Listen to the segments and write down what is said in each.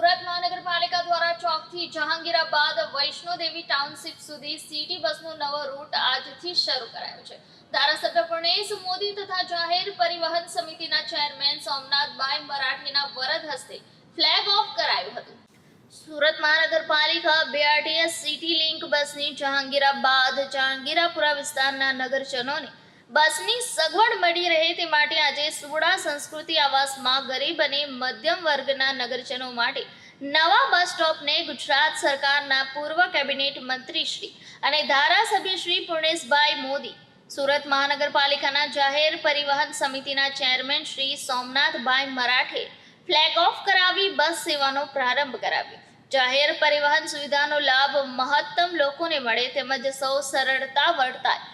સુરત મહાનગરપાલિકા દ્વારા ચોકથી જહાંગીરાબાદ વૈષ્ણોદેવી ટાઉનશીપ સુધી સિટી બસનો નવો રૂટ આજથી શરૂ કરાયો છે. ધારાસભ્ય પ્રણેશ મોદી તથા જાહેર પરિવહન સમિતિના ચેરમેન સોમનાથભાઈ મરાઠીના વરદ હસ્તે ફ્લેગ ઓફ કરાયું હતું. સુરત મહાનગરપાલિકા બીઆરટીએસ સિટી લિંક બસની જહાંગીરાબાદ જહાંગીરાપુરા વિસ્તારના નગરજનોને બસની સગવડ મળી રહે તે માટે આજે સુવડા સંસ્કૃતિ આવાસમાં ગરીબ અને મધ્યમ વર્ગના નગરજનો માટે નવા બસ સ્ટોપને ગુજરાત સરકારના પૂર્વ કેબિનેટ મંત્રી શ્રી અને ધારાસભ્ય શ્રી પૂર્ણેશભાઈ મોદી, સુરત મહાનગરપાલિકાના જાહેર પરિવહન સમિતિના chairman Shri Somnathbhai Marathe flag off કરાવી બસ સેવાનો પ્રારંભ કરાવ્યો. જાહેર પરિવહન સુવિધાનો લાભ મહત્તમ લોકોને મળે તેમજ સૌ સરળતા વર્તાય.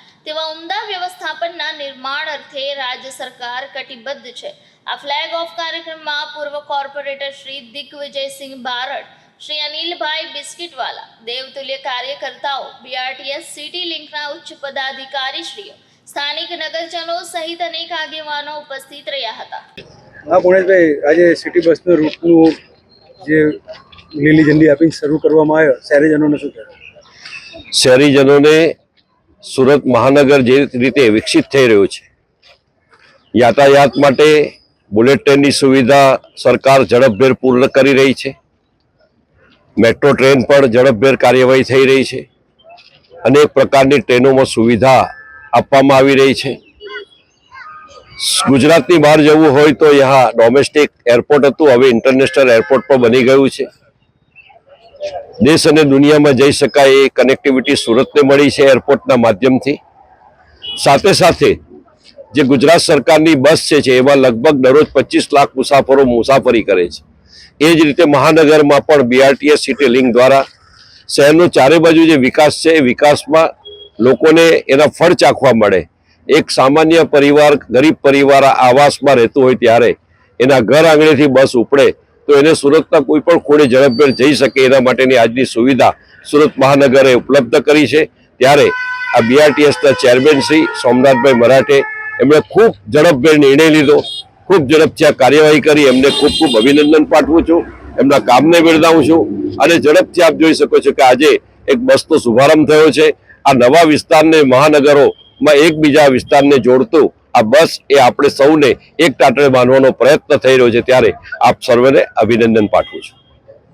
વ્યવસ્થાપનના નિર્માણ અર્થે રાજ્ય સરકાર કટિબદ્ધ છે. આ ફ્લેગ ઓફ કાર્યક્રમમાં પૂર્વ કોર્પોરેટર શ્રી દિગ્વિજયસિંહ બારડ શ્રી અનિલભાઈ બિસ્કિટવાલા દેવતુલ્ય કાર્યકર્તાઓ બીઆરટીએસ સિટી લિંકના ઉચ્ચ પદાધિકારીશ્રીઓ સ્થાનિક નગરજનો સહિત અનેક આગેવાનો ઉપસ્થિત રહ્યા હતા. હા પુણેશભાઈ આજે સિટી બસનો રૂટનું જે લીલી ઝંડી આપીને શરૂ કરવામાં આવ્યો શહેરીજનોને શું કહેવાય શહેરીજનોને સુરત મહાનગર જે રીતે વિકસિત થઈ રહ્યું છે. યાતાયાત માટે બુલેટ ટ્રેનની સુવિધા સરકાર ઝડપભેર પૂર્ણ કરી રહી છે. મેટ્રો ટ્રેન પણ ઝડપભેર કાર્યવાહી થઈ રહી છે. અનેક પ્રકારની ટ્રેનોમાં સુવિધા આપવામાં આવી રહી છે. ગુજરાતની બહાર જવું હોય તો યહાં ડોમેસ્ટિક એરપોર્ટ હતું. હવે ઇન્ટરનેશનલ એરપોર્ટ પણ બની ગયું છે. દેશ અને દુનિયામાં જઈ શકાય એ કનેક્ટિવિટી સુરતને મળી છે એરપોર્ટના માધ્યમથી. સાથે સાથે જે ગુજરાત સરકારની બસ છે એમાં લગભગ દરરોજ પચીસ લાખ મુસાફરો મુસાફરી કરે છે. એ જ રીતે મહાનગરમાં પણ બીઆરટીએસ સિટી લિંક દ્વારા શહેરનો ચારે બાજુ જે વિકાસ છે એ વિકાસમાં લોકોને એના ફળ ચાખવા મળે. એક સામાન્ય પરિવાર, ગરીબ પરિવાર આવાસમાં રહેતું હોય ત્યારે એના ઘર આંગણેથી બસ ઉપડે તો એને સુરતના કોઈ પણ ખૂણે ઝડપભેર જઈ શકે એના માટેની આજની સુવિધા સુરત મહાનગરે ઉપલબ્ધ કરી છે. ત્યારે આ બીઆરટીએસના ચેરમેન શ્રી સોમનાથભાઈ મરાઠે એમણે ખૂબ ઝડપભેર નિર્ણય લીધો. ખૂબ ઝડપથી આ કાર્યવાહી કરી. એમને ખૂબ ખૂબ અભિનંદન પાઠવું છું. એમના કામને બિરદાવું છું. અને ઝડપથી આપ જોઈ શકો છો કે આજે એક બસનો શુભારંભ થયો છે. આ નવા વિસ્તારને મહાનગરોમાં એકબીજા વિસ્તારને જોડતું આ બસ એ આપણે સૌને એક ટાટણે બાંધવાનો પ્રયત્ન થઈ રહ્યો છે ત્યારે આપ સર્વેને અભિનંદન પાઠવું છું.